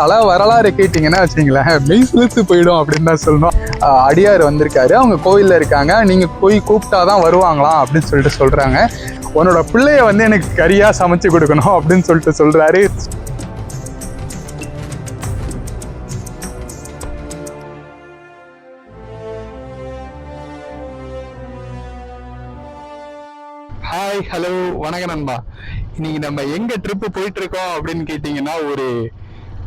தலை வரலாறு கேட்டிங்கன்னா வச்சுங்களேன் மெய் சிலுத்து போயிடும் அப்படின்னு தான் சொல்லணும். அடியார் வந்திருக்காரு. அவங்க கோயிலில் இருக்காங்க. நீங்கள் போய் கூப்பிட்டா தான் வருவாங்களாம் அப்படின்னு சொல்லிட்டு சொல்கிறாங்க உன்னோட பிள்ளைய வந்து எனக்கு கறியாக சமைச்சு கொடுக்கணும் அப்படின்னு சொல்லிட்டு சொல்கிறாரு ஹாய் ஹலோ வணக்கம் நண்பா. இன்னைக்கு நம்ம எங்க ட்ரிப்பு போயிட்டு இருக்கோம் அப்படின்னு கேட்டீங்கன்னா ஒரு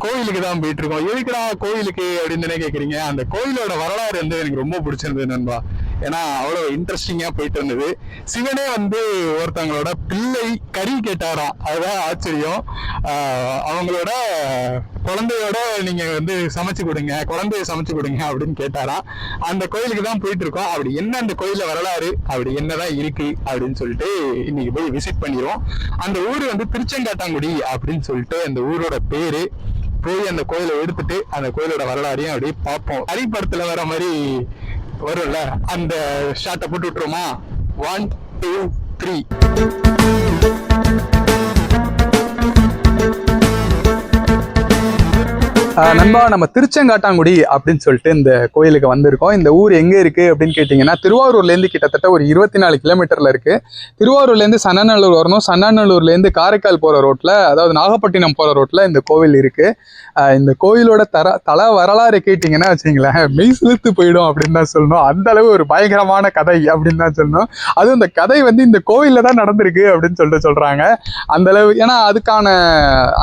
கோயிலுக்கு தான் போயிட்டு இருக்கோம் எதுக்குடா கோயிலுக்கு அப்படின்னு தானே கேக்குறீங்க? அந்த கோயிலோட வரலாறு வந்து எனக்கு ரொம்ப பிடிச்சிருந்தது நண்பா. ஏன்னா அவ்வளோ இன்ட்ரெஸ்டிங்கா போயிட்டு இருந்தது. சிவனே வந்து ஒருத்தவங்களோட பிள்ளை கறி கேட்டாராம் அதுதான் ஆச்சரியம். அவங்களோட குழந்தையோட நீங்க வந்து சமைச்சு கொடுங்க குழந்தைய சமைச்சு கொடுங்க அப்படின்னு கேட்டாராம் அந்த கோயிலுக்கு தான் போயிட்டு இருக்கோம் அப்படி என்ன அந்த கோயில வரலாறு? அப்படி என்னதான் இருக்கு அப்படின்னு சொல்லிட்டு இன்னைக்கு போய் விசிட் பண்ணிடுவோம் அந்த ஊர் வந்து திருச்செங்காட்டாங்குடி அப்படின்னு சொல்லிட்டு அந்த ஊரோட பேரு போய் அந்த கோயிலை எடுத்துட்டு அந்த கோயிலோட வரலாறையும் அப்படியே பார்ப்போம். ஹரி படத்துல வர மாதிரி வரும்ல? அந்த ஷாட்டை போட்டு விட்டுருமா ஒன் டூ த்ரீ நண்பா நம்ம திருச்செங்காட்டாங்குடி அப்படின்னு சொல்லிட்டு இந்த கோயிலுக்கு வந்திருக்கோம். இந்த ஊர் எங்க இருக்கு அப்படின்னு கேட்டிங்கன்னா திருவாரூர்லேருந்து கிட்டத்தட்ட ஒரு இருபத்தி நாலு கிலோமீட்டர்ல இருக்கு. திருவாரூர்லேருந்து சன்னநல்லூர் வரணும். சன்னநல்லூர்லேருந்து காரைக்கால் போற ரோட்ல அதாவது நாகப்பட்டினம் போற ரோட்ல இந்த கோவில் இருக்கு. ஆஹ் இந்த கோயிலோட தர தல வரலாறு கேட்டிங்கன்னா வச்சுங்களேன் மெய் சிலுத்து போயிடும் அப்படின்னு தான் சொல்லணும். அந்த அளவு ஒரு பயங்கரமான கதை அப்படின்னு தான் சொல்லணும். அதுவும் இந்த கதை வந்து இந்த கோயில்ல தான் நடந்திருக்கு அப்படின்னு சொல்லிட்டு சொல்றாங்க. அந்த அளவு ஏன்னா அதுக்கான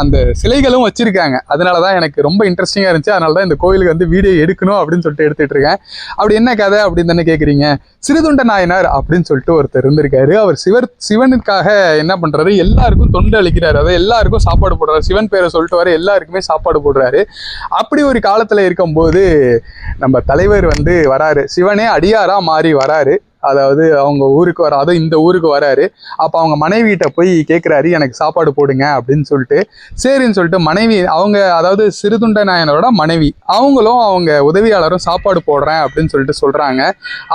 அந்த சிலைகளும் வச்சிருக்காங்க. அதனால தான் எனக்கு ரொம்ப இன்ட்ரெஸ்டிங்காக இருந்துச்சு. அதனால தான் இந்த கோயிலுக்கு வந்து வீடியோ எடுக்கணும் அப்படின்னு சொல்லிட்டு எடுத்துட்டு இருக்கேன். அப்படி என்ன கதை அப்படின்னு தானே கேட்குறீங்க சிறுதுண்ட நாயனார் அப்படின்னு சொல்லிட்டு ஒருத்தர் இருந்திருக்காரு. அவர் சிவர் சிவனுக்காக என்ன பண்ணுறாரு எல்லாருக்கும் தொண்டு அளிக்கிறார். அதாவது எல்லாருக்கும் சாப்பாடு போடுறாரு. சிவன் பேரை சொல்லிட்டு வர எல்லாருக்குமே சாப்பாடு போடுறாரு. அப்படி ஒரு காலத்தில் இருக்கும்போது நம்ம தலைவர் வந்து வராரு. சிவனே அடியாரா மாறி வராரு. அதாவது அவங்க ஊருக்கு வர அதுவும் இந்த ஊருக்கு வராரு. அப்போ அவங்க மனைவிகிட்ட போய் கேட்குறாரு எனக்கு சாப்பாடு போடுங்க அப்படின்னு சொல்லிட்டு. சரின்னு சொல்லிட்டு மனைவி அவங்க அதாவது சிறுதுண்ட நாயனரோட மனைவி அவங்களும் அவங்க உதவியாளரும் சாப்பாடு போடுறேன் அப்படின்னு சொல்லிட்டு சொல்கிறாங்க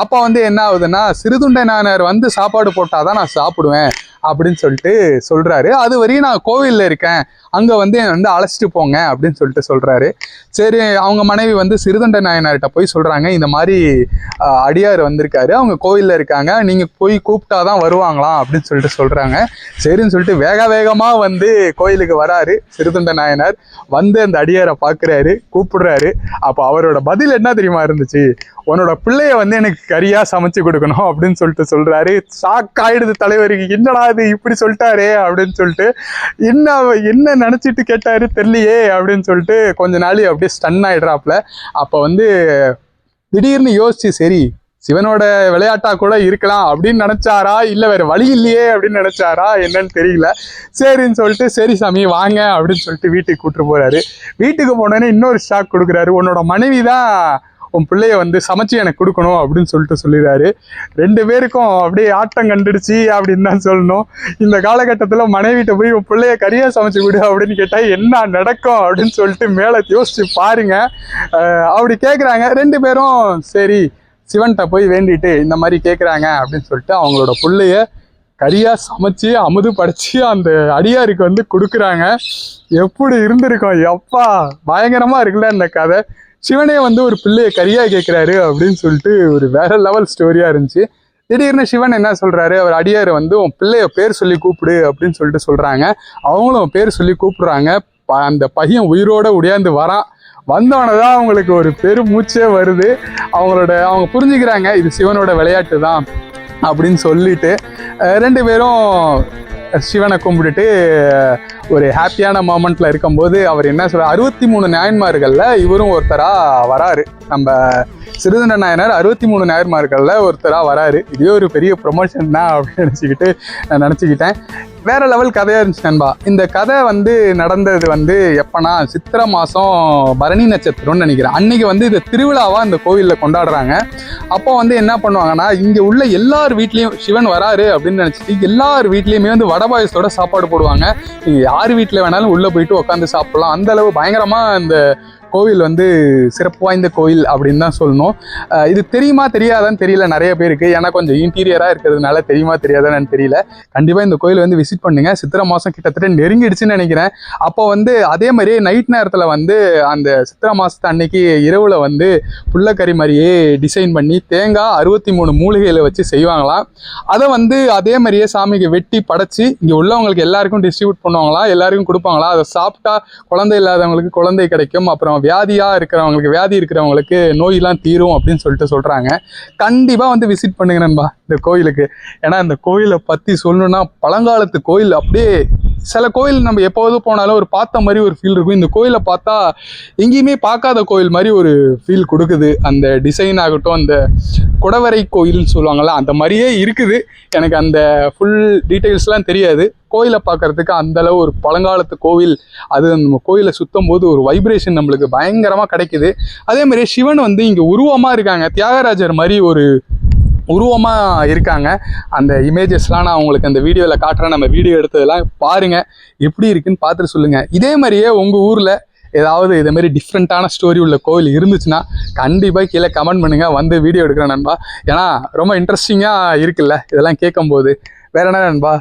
அப்போ வந்து என்ன ஆகுதுன்னா சிறுதுண்ட நாயனர் வந்து சாப்பாடு போட்டால் தான் நான் சாப்பிடுவேன். அப்படின்னு சொல்லிட்டு சொல்றாரு. அது வரையும் நான் கோவில்ல இருக்கேன். அங்க வந்து என்னை வந்து அழைச்சிட்டு போங்க அப்படின்னு சொல்லிட்டு சொல்றாரு. சரி அவங்க மனைவி வந்து சிறுதண்ட நாயனார்கிட்ட போய் சொல்றாங்க. இந்த மாதிரி அடியார் வந்திருக்காரு. அவங்க கோவில்ல இருக்காங்க. நீங்க போய் கூப்பிட்டாதான் வருவாங்களாம் அப்படின்னு சொல்லிட்டு சொல்றாங்க. சரின்னு சொல்லிட்டு வேக வேகமா வந்து கோயிலுக்கு வராரு சிறுதண்ட நாயனார். வந்து அந்த அடியாரை பார்க்குறாரு கூப்பிடுறாரு. அப்போ அவரோட பதில் என்ன தெரியுமா இருந்துச்சு? உன்னோட பிள்ளைய வந்து எனக்கு கறியா சமைச்சு கொடுக்கணும் அப்படின்னு சொல்லிட்டு சொல்றாரு. ஷாக் ஆயிடுது தலைவருக்கு. என்னடா இது இப்படி சொல்லிட்டாரே அப்படின்னு சொல்லிட்டு என்ன என்ன நினச்சிட்டு கேட்டாரு தெரியலையே அப்படின்னு சொல்லிட்டு கொஞ்ச நாள் அப்படியே ஸ்டன் ஆகிடுறாப்புல அப்போ வந்து திடீர்னு யோசிச்சு சரி சிவனோட விளையாட்டா கூட இருக்கலாம் அப்படின்னு நினைச்சாரா? இல்லை வேற வழி இல்லையே அப்படின்னு நினைச்சாரா? என்னன்னு தெரியல. சரின்னு சொல்லிட்டு சரி சாமி வாங்க அப்படின்னு சொல்லிட்டு வீட்டுக்கு கூப்பிட்டு போறாரு. வீட்டுக்கு போனோடனே இன்னொரு ஷாக் கொடுக்குறாரு. உன்னோட மனைவி தான் உன் பிள்ளைய வந்து சமைச்சு எனக்கு கொடுக்கணும் அப்படின்னு சொல்லிட்டு சொல்லிடுறாரு. ரெண்டு பேருக்கும் அப்படியே ஆட்டம் கண்டுடுச்சு அப்படின்னு தான் சொல்லணும். இந்த காலகட்டத்தில் மனைவிட்ட போய் உன் பிள்ளைய கறியாக சமைச்சு கொடு அப்படின்னு கேட்டால் என்ன நடக்கும் அப்படின்னு சொல்லிட்டு மேலே யோசிச்சு பாருங்க. அப்படி கேட்குறாங்க ரெண்டு பேரும் சரி சிவன்கிட்ட போய் வேண்டிட்டு இந்த மாதிரி கேட்குறாங்க அப்படின்னு சொல்லிட்டு அவங்களோட பிள்ளைய கறியாக சமைச்சு அமுது படைச்சி அந்த அடியாருக்கு வந்து கொடுக்குறாங்க. எப்படி இருந்திருக்கும்? எப்பா பயங்கரமாக இருக்குல்ல இந்த கதை. சிவனே வந்து ஒரு பிள்ளையை கரியா கேட்குறாரு அப்படின்னு சொல்லிட்டு ஒரு வேற லெவல் ஸ்டோரியாக இருந்துச்சு. திடீர்னு சிவன் என்ன சொல்கிறாரு அவர் அடியார் வந்து உன் பிள்ளைய பேர் சொல்லி கூப்பிடு அப்படின்னு சொல்லிட்டு சொல்கிறாங்க அவங்களும் பேர் சொல்லி கூப்பிடுறாங்க. ப- அந்த பையன் உயிரோட உடையாந்து வரான். வந்தோடனே தான் அவங்களுக்கு ஒரு பெரும் மூச்சே வருது. அவங்களோட அவங்க புரிஞ்சுக்கிறாங்க இது சிவனோட விளையாட்டு தான் அப்படின்னு சொல்லிட்டு ரெண்டு பேரும் சிவனை கும்பிட்டுட்டு ஒரு ஹாப்பியான மூமெண்ட்ல இருக்கும்போது அவர் என்ன சொல்ற அறுபத்தி மூணு நாயன்மார்களில் இவரும் ஒருத்தரா வராரு. நம்ம சிறுதண்ட நாயனார் அறுபத்தி மூணு நாயன்மார்களில் ஒருத்தரா வராரு. இதே ஒரு பெரிய ப்ரொமோஷன் தான் அப்படின்னு நினச்சிக்கிட்டு நான் நினச்சிக்கிட்டேன். வேற லெவல் கதையா இருந்துச்சு நண்பா. இந்த கதை வந்து நடந்தது வந்து எப்பனா சித்திரை மாசம் பரணி நட்சத்திரம்னு நினைக்கிறேன். அன்னைக்கு வந்து இது திருவிழாவா இந்த கோவிலில் கொண்டாடுறாங்க. அப்போ வந்து என்ன பண்ணுவாங்கன்னா இங்க உள்ள எல்லார் வீட்லயும் சிவன் வராரு அப்படின்னு நினைச்சிட்டு எல்லார் வீட்லயுமே வந்து வடபாயசத்தோட சாப்பாடு போடுவாங்க. நீங்க யார் வீட்டில் வேணாலும் உள்ள போயிட்டு உட்காந்து சாப்பிடலாம். அந்த அளவு பயங்கரமா இந்த கோவில் வந்து சிறப்பு வாய்ந்த கோயில் அப்படின்னு தான் சொல்லணும். இது தெரியுமா தெரியாதான்னு தெரியல. நிறைய பேருக்கு ஏன்னா கொஞ்சம் இன்டீரியராக இருக்கிறதுனால தெரியுமா தெரியாதான்னு தெரியல. கண்டிப்பாக இந்த கோயில் வந்து விசிட் பண்ணுங்க. சித்திரை மாதம் கிட்டத்தட்ட நெருங்கிடுச்சுன்னு நினைக்கிறேன். அப்போ வந்து அதே மாதிரியே நைட் நேரத்தில் வந்து அந்த சித்திரை மாதத்து அன்னைக்கு இரவில் வந்து புள்ளக்கறி மாதிரியே டிசைன் பண்ணி தேங்காய் அறுபத்தி மூணு மூலிகைகளை வச்சு செய்வாங்களாம். அதை வந்து அதே மாதிரியே சாமிக்கு வெட்டி படைச்சி இங்கே உள்ளவங்களுக்கு எல்லாருக்கும் டிஸ்ட்ரிபியூட் பண்ணுவாங்களாம் எல்லாருக்கும் கொடுப்பாங்களா? அதை சாப்பிட்டா குழந்தை இல்லாதவங்களுக்கு குழந்தை கிடைக்கும். அப்புறம் வியாதியாக இருக்கிறவங்களுக்கு வியாதி இருக்கிறவங்களுக்கு நோயெல்லாம் தீரும் அப்படின்னு சொல்லிட்டு சொல்கிறாங்க கண்டிப்பாக வந்து விசிட் பண்ணுங்க நண்பா இந்த கோயிலுக்கு. ஏன்னா இந்த கோயிலை பற்றி சொல்லணுன்னா பழங்காலத்து கோயில் அப்படியே சில கோயில் நம்ம எப்போதும் போனாலும் ஒரு பார்த்த மாதிரி ஒரு ஃபீல் இருக்கும். இந்த கோயிலை பார்த்தா எங்கேயுமே பார்க்காத கோயில் மாதிரி ஒரு ஃபீல் கொடுக்குது. அந்த டிசைன் ஆகட்டும் அந்த குடவரை கோயில்னு சொல்லுவாங்கள்ல அந்த மாதிரியே இருக்குது. எனக்கு அந்த ஃபுல் டீட்டெயில்ஸ்லாம் தெரியாது. கோயிலை பார்க்கறதுக்கு அந்தளவு ஒரு பழங்காலத்து கோவில் அது நம்ம கோயிலை சுற்றும் போது ஒரு வைப்ரேஷன் நம்மளுக்கு பயங்கரமாக கிடைக்குது. அதே மாதிரி சிவன் வந்து இங்கே உருவமாக இருக்காங்க. தியாகராஜர் மாதிரி ஒரு உருவமாக இருக்காங்க. அந்த இமேஜஸ்லாம் நான் உங்களுக்கு அந்த வீடியோவில் காட்டுறேன். நம்ம வீடியோ எடுத்ததெல்லாம் பாருங்கள் எப்படி இருக்குன்னு பார்த்துட்டு சொல்லுங்கள் இதே மாதிரியே உங்கள் ஊரில் ஏதாவது இதேமாரி மாதிரி டிஃப்ரெண்ட்டான ஸ்டோரி உள்ள கோவில் இருந்துச்சுன்னா கண்டிப்பாக கீழே கமெண்ட் பண்ணுங்கள் வந்து வீடியோ எடுக்கிறேன் நண்பா. ஏன்னா ரொம்ப இன்ட்ரெஸ்டிங்காக இருக்குல்ல. இதெல்லாம் கேட்கும்போது. வேற என்ன நண்பா?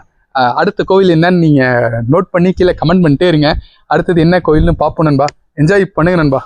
அடுத்த கோவில் என்னன்னு நீங்கள் நோட் பண்ணி கீழே கமெண்ட் பண்ணிட்டே இருங்க. அடுத்தது என்ன கோயில்னு பார்ப்போம் நண்பா. என்ஜாய் பண்ணுங்க நண்பா.